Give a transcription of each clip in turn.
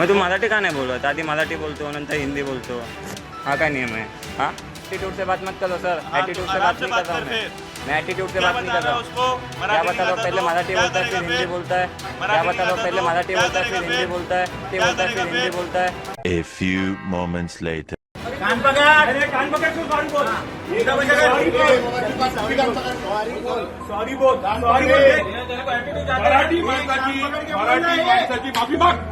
मग तू मराठी का नाही बोलत आधी मराठी बोलतो नंतर हिंदी बोलतो. हा काय नियम है हाँ? एटीट्यूड से बात मत करो सर हाँ, एटीट्यूड तो से आराम बात से नहीं बात कर रहा हूँ कर मैं। फिर। मैं एटीट्यूड से क्या बात नहीं बता कर रहा रहा है हूँ। उसको? क्या मराठी बता नहीं दो आता पहले तो मराठी क्या बोलता है फिर करेगा हिंदी फिर? बोलता है। क्या मराठी बता नहीं दो आता पहले तो मराठी क्या बोलता है फिर करेगा हिंदी फिर? बोलता है हिंदी क्या बोलता है फिर करेगा हिंदी फिर? बोलता है। A few moments later. कान पकड़। अरे कान पकड़ तू सॉरी बोल। एकदा बजा कर सॉरी बोल। सॉरी बोल तेरे को एटीट्यूड आता है मराठी माणसाची मराठी माणसाची माफी माग।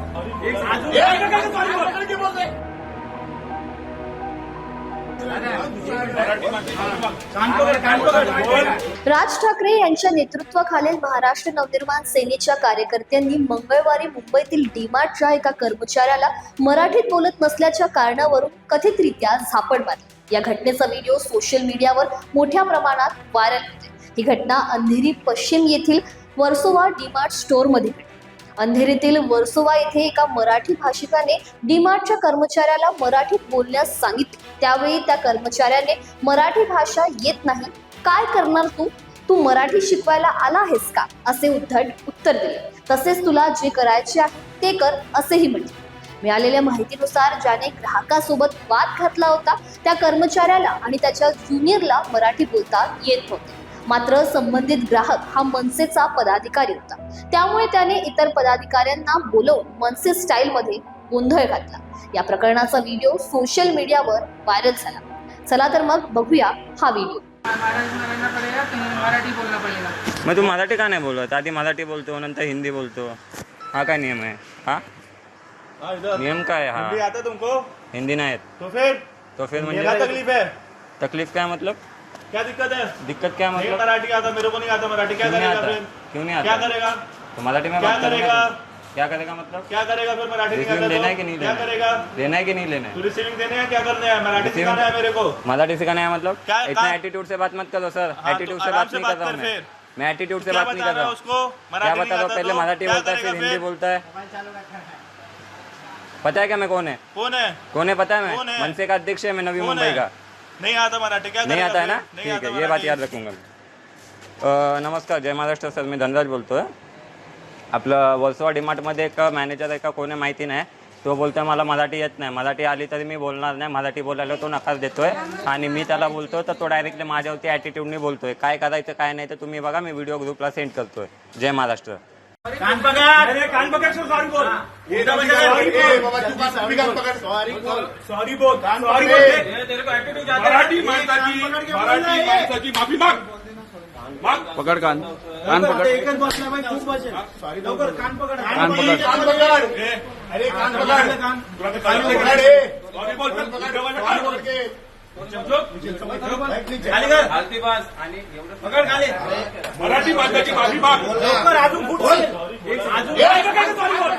राज ठाकरे यांच्या नेतृत्वाखालील महाराष्ट्र नवनिर्माण सेनेच्या कार्यकर्त्यांनी मंगळवारी मुंबईतील डीमार्टच्या एका कर्मचाऱ्याला मराठीत बोलत नसल्याच्या कारणावरून कथितरित्या झापड मारली. या घटनेचा व्हिडिओ सोशल मीडियावर मोठ्या प्रमाणात व्हायरल होते ही घटना अंधेरी पश्चिम येथील वर्सोवा डीमार्ट स्टोअरमध्ये घडली. अंधेरीतील वर्सोवा येथे एका मराठी भाषिकाने डीमार्टच्या कर्मचाऱ्याला मराठीत बोलण्यास सांगितले. त्यावेळी त्या कर्मचाऱ्याने मराठी भाषा येत नाही. काय करणार तू? तू मराठी शिकवायला आला आहेस का? असे उद्धट उत्तर दिले. तसेच तुला जे करायचे आहे ते कर असेही म्हटले. मिळालेल्या माहितीनुसार ज्याने ग्राहकासोबत वाद घातला होता त्या कर्मचाऱ्याला आणि त्याच्या ज्युनियरला मराठी बोलता येत नव्हते. मात्र संबंधित ग्राहक हा मनसेचा पदाधिकारी होता. त्यामुळे त्याने इतर पदाधिकाऱ्यांना बोलवून मनसे स्टाईलमध्ये गोंधळ घातला. या प्रकरणाचा व्हिडिओ सोशल मीडियावर व्हायरल झाला. चला तर मग बघूया हा व्हिडिओ. महाराज में रहना पड़ेगा तो मराठी बोलना पड़ेगा मग तू मराठी का नाही बोलत? आधी मराठी बोलतो नंतर हिंदी बोलतो. हा काय नियम है? हाँ नियम काय है? हिंदी आता तुमको. हिंदी नाही येत तो फिर तो फिर ये क्या म्हणजे तकलीफ है तकलीफ काय मतलब? क्या दिक्कत है? दिक्कत क्या मतलब? मराठी आता मेरे को नहीं आता मराठी। क्या करेगा फिर? क्यों नहीं आता? क्या करेगा? तो मराठी में क्या करेगा? क्या करेगा मतलब? क्या करेगा फिर मराठी नहीं लेना है तो? कि नहीं क्या करेगा है? लेना है कि नहीं लेना तू है रिसीविंग देने हैं? क्या करने हैं? मराठी सिखाना है मेरे को? मराठी सिखाना है मतलब? इतना एटीट्यूड से बात मत करो सर हाँ, तो एटीट्यूड से बात नहीं कर रहा हूँ मैं। मैं एटीट्यूड से बात नहीं कर रहा रहा है। हूँ उसको? क्या बता नहीं दो पहले तो मराठी बोलता है फिर हिंदी बोलता है। पता है क्या मैं कौन है? कौन है? कौन है पता है मैं? मनसे का अध्यक्ष है मैं नवी मुंबई का। नहीं आता मराठी क्या नहीं आता है? ना? ठीक है ये बात। याद रखूंगा मैं। नमस्कार जय महाराष्ट्र सर मी धनराज बोलतोय. आपलं वर्सोवा डीमार्टमध्ये एक मॅनेजर आहे का कोणी माहिती नाही. तो बोलतोय मला मराठी येत नाही. मराठी आली तरी मी बोलणार नाही. मराठी बोलायला तो नकार देतोय आणि मी त्याला बोलतोय तर तो डायरेक्टली माझ्यावरती ॲटिट्यूडनी बोलतोय. काय करायचं काय नाही तर तुम्ही बघा मी व्हिडिओ ग्रुपला सेंड करतोय. जय महाराष्ट्र. कान पकड़. अरे कान पकड़ तू सॉरी बोल. सॉरी बोल. सॉरी बोल. तेरे को एटीट्यूड आता है मराठी माणसाची मराठी माणसाची माफी माग. माग. पकड कान. कान पकड. एकच बसला बाई खूप बसेल. सॉरी लवकर कान पकड. कान पकड. कान पकड. अरे कान पकड. कान कान? पकड. सॉरी बोल कर पकड. खाली. मराठी माणसाची माफी माग लवकर अजून फुट अजून सॉरी बोल.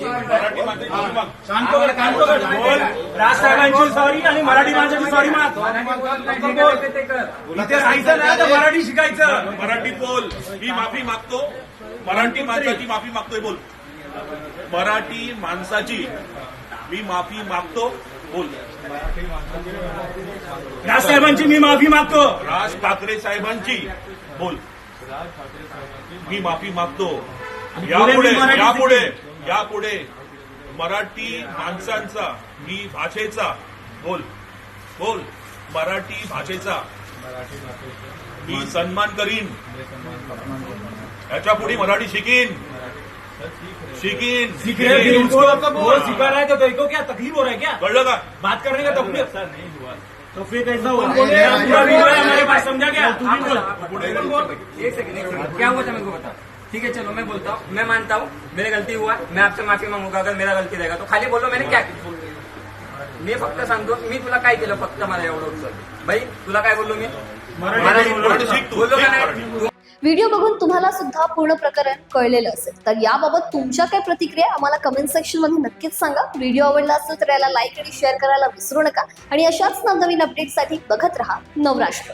मराठी माणसाची माफी माग कान पकड कान पकड बोल. राज साहेबांची सॉरी आणि मराठी माणसाची सॉरी माग इथे राहायचं नाही तर मराठी शिकायचं. मराठीत बोल. मी माफी मागतो. मराठी माणसाची माफी मागतोय बोल. मराठी माणसाची मी माफी मागतो. बोल. राज साहेबांची मी माफी मागतो. राज ठाकरे साहेबांची. बोल. मी माफी मागतो. यापुढे यापुढे यापुढे मराठी माणसांचा मी भाषेचा. बोल. बोल. मराठी भाषेचा. मी सन्मान करीन. याच्यापुढे मराठी शिकीन. शिकीन सीख रहे फिर उसको वो सिखा रहा है तो तेरे को क्या तकलीफ़ हो रहा है क्या? कळलं का बात करने का तकलीफ़ तो फिर कैसा हुआ? पूरा वीडियो है हमारे पास समझा क्या? तू भी बोल। एक सेकंड एक सेकंड क्या हुआ था मेरे को बता ठीक है चलो मैं बोलता हूँ। मैं मानता हूँ मेरी गलती हुआ। मैं आपसे माफ़ी मांगूँगा अगर मेरा गलती रहेगा। तो खाली बोलो मैंने क्या मी फक्त सांगतो मी तुला काय केलं? फक्त मला एवढं उत्तर भाई तुला काय बोललो मी? मराठी तू बोललो का नाही? तू व्हिडिओ बघून तुम्हाला सुद्धा पूर्ण प्रकरण कळलेलं असेल. तर याबाबत तुमच्या काय प्रतिक्रिया आम्हाला कमेंट सेक्शनमध्ये नक्कीच सांगा. व्हिडिओ आवडला असेल तर याला लाईक आणि शेअर करायला विसरू नका. आणि अशाच नवनवीन अपडेटसाठी बघत राहा नवराष्ट्र.